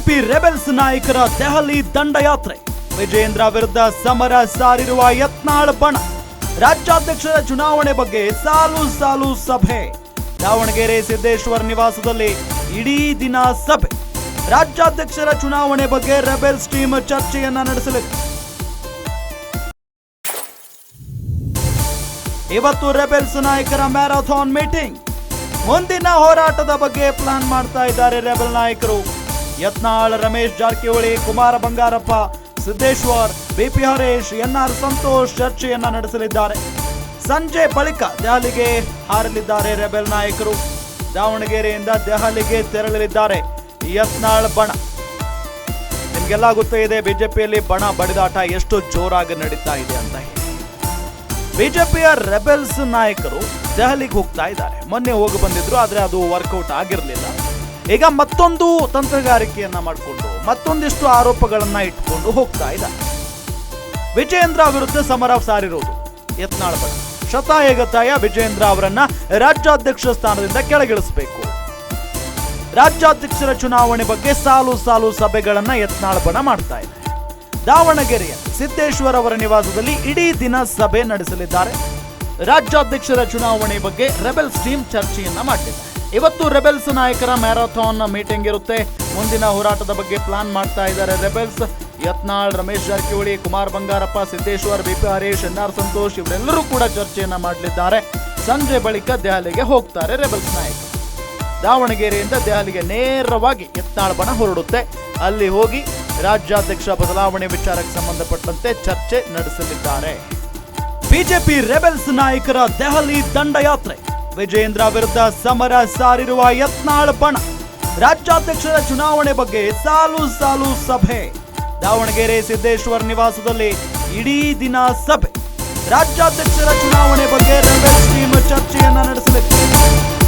BJP rebels ನಾಯಕರ ದೆಹಲಿ ದಂಡಯಾತ್ರೆ. ವಿಜೇಂದ್ರ ವಿರುದ್ಧ ಸಮರ ಸಾರಿರುವ ಯತ್ನಾಳ್ ಬಣ. ರಾಜ್ಯಾಧ್ಯಕ್ಷರ ಚುನಾವಣೆ ಬಗ್ಗೆ ಸಾಲು ಸಾಲು ಸಭೆ. ದಾವಣಗೆರೆ ಸಿದ್ದೇಶ್ವರ್ ನಿವಾಸದಲ್ಲಿ ಇಡೀ ದಿನ ಸಭೆ. ರಾಜ್ಯಾಧ್ಯಕ್ಷರ ಚುನಾವಣೆ ಬಗ್ಗೆ ರೆಬೆಲ್ಸ್ ಟೀಮ್ ಚರ್ಚೆಯನ್ನ ನಡೆಸಲಿದೆ. ಇವತ್ತು ರೆಬೆಲ್ಸ್ ನಾಯಕರ ಮ್ಯಾರಥಾನ್ ಮೀಟಿಂಗ್. ಮುಂದಿನ ಹೋರಾಟದ ಬಗ್ಗೆ ಪ್ಲಾನ್ ಮಾಡ್ತಾ ಇದ್ದಾರೆ ರೆಬೆಲ್ ನಾಯಕರು. ಯತ್ನಾಳ್ ರಮೇಶ್ ಜಾರಕಿಹೊಳಿ, ಕುಮಾರ ಬಂಗಾರಪ್ಪ, ಸಿದ್ದೇಶ್ವರ್, ಬಿಪಿ ಹರೇಶ್ ಎನ್ಆರ್ ಸಂತೋಷ್ ಚರ್ಚೆಯನ್ನ ನಡೆಸಲಿದ್ದಾರೆ. ಸಂಜೆ ಬಳಿಕ ದೆಹಲಿಗೆ ಹಾರಲಿದ್ದಾರೆ ರೆಬೆಲ್ ನಾಯಕರು. ದಾವಣಗೆರೆಯಿಂದ ದೆಹಲಿಗೆ ತೆರಳಲಿದ್ದಾರೆ ಯತ್ನಾಳ್ ಬಣ. ನಿಮ್ಗೆಲ್ಲ ಗೊತ್ತೇ ಇದೆ, ಬಿಜೆಪಿಯಲ್ಲಿ ಬಣ ಬಡಿದಾಟ ಎಷ್ಟು ಜೋರಾಗಿ ನಡೀತಾ ಇದೆ ಅಂತ ಬಿಜೆಪಿಯ ರೆಬೆಲ್ಸ್ ನಾಯಕರು ದೆಹಲಿಗೆ ಹೋಗ್ತಾ ಇದ್ದಾರೆ. ಮೊನ್ನೆ ಹೋಗಿ ಬಂದಿದ್ರು, ಆದರೆ ಅದು ವರ್ಕೌಟ್ ಆಗಿರಲಿಲ್ಲ. ಈಗ ಮತ್ತೊಂದು ತಂತ್ರಗಾರಿಕೆಯನ್ನ ಮಾಡಿಕೊಂಡು, ಮತ್ತೊಂದಿಷ್ಟು ಆರೋಪಗಳನ್ನ ಇಟ್ಕೊಂಡು ಹೋಗ್ತಾ ಇದ್ದಾರೆ. ವಿಜಯೇಂದ್ರ ವಿರುದ್ಧ ಸಮರ ಸಾರಿರೋದು, ಯತ್ನಾಳ್ ಬಣ ಶತಾಯಗತಾಯ ವಿಜಯೇಂದ್ರ ಅವರನ್ನ ರಾಜ್ಯಾಧ್ಯಕ್ಷ ಸ್ಥಾನದಿಂದ ಕೆಳಗಿಳಿಸಬೇಕು. ರಾಜ್ಯಾಧ್ಯಕ್ಷರ ಚುನಾವಣೆ ಬಗ್ಗೆ ಸಾಲು ಸಾಲು ಸಭೆಗಳನ್ನ ಯತ್ನಾಳ್ ಬಣ ಮಾಡ್ತಾ ಇದೆ. ದಾವಣಗೆರೆಯ ಸಿದ್ದೇಶ್ವರ್ ಅವರ ನಿವಾಸದಲ್ಲಿ ಇಡೀ ದಿನ ಸಭೆ ನಡೆಸಲಿದ್ದಾರೆ. ರಾಜ್ಯಾಧ್ಯಕ್ಷರ ಚುನಾವಣೆ ಬಗ್ಗೆ ರೆಬೆಲ್ಸ್ ಟೀಮ್ ಚರ್ಚೆಯನ್ನ ಮಾಡಲಿದೆ ಇವತ್ತು ರೆಬೆಲ್ಸ್ ನಾಯಕರ ಮ್ಯಾರಥಾನ್ ಮೀಟಿಂಗ್ ಇರುತ್ತೆ. ಮುಂದಿನ ಹೋರಾಟದ ಬಗ್ಗೆ ಪ್ಲಾನ್ ಮಾಡ್ತಾ ಇದ್ದಾರೆ ರೆಬೆಲ್ಸ್. ಯತ್ನಾಳ್, ರಮೇಶ್ ಜಾರಕಿಹೊಳಿ, ಕುಮಾರ್ ಬಂಗಾರಪ್ಪ, ಸಿದ್ದೇಶ್ವರ್ ಬಿಪಿ ಹರೀಶ್, ಎನ್ ಆರ್ ಸಂತೋಷ್ ಇವರೆಲ್ಲರೂ ಕೂಡ ಚರ್ಚೆಯನ್ನ ಮಾಡಲಿದ್ದಾರೆ. ಸಂಜೆ ಬಳಿಕ ದೆಹಲಿಗೆ ಹೋಗ್ತಾರೆ ರೆಬೆಲ್ಸ್ ನಾಯಕರು. ದಾವಣಗೆರೆಯಿಂದ ದೆಹಲಿಗೆ ನೇರವಾಗಿ ಯತ್ನಾಳ್ ಬಣ ಹೊರಡುತ್ತೆ. ಅಲ್ಲಿ ಹೋಗಿ ರಾಜ್ಯಾಧ್ಯಕ್ಷ ಬದಲಾವಣೆ ವಿಚಾರಕ್ಕೆ ಸಂಬಂಧಪಟ್ಟಂತೆ ಚರ್ಚೆ ನಡೆಸಲಿದ್ದಾರೆ. ಬಿಜೆಪಿ ರೆಬೆಲ್ಸ್ ನಾಯಕರ ದೆಹಲಿ ದಂಡಯಾತ್ರೆ. ವಿಜಯೇಂದ್ರ ವಿರುದ್ಧ ಸಮರ ಸಾರಿರುವ ಯತ್ನಾಳ್ ಪಣ. ರಾಜ್ಯಾಧ್ಯಕ್ಷರ ಚುನಾವಣೆ ಬಗ್ಗೆ ಸಾಲು ಸಾಲು ಸಭೆ. ದಾವಣಗೆರೆ ಸಿದ್ದೇಶ್ವರ್ ನಿವಾಸದಲ್ಲಿ ಇಡೀ ದಿನ ಸಭೆ. ರಾಜ್ಯಾಧ್ಯಕ್ಷರ ಚುನಾವಣೆ ಬಗ್ಗೆ ರೆಬೆಲ್ಸ್ ಟೀಮ್ ಚರ್ಚೆಯನ್ನ ನಡೆಸಲಿದೆ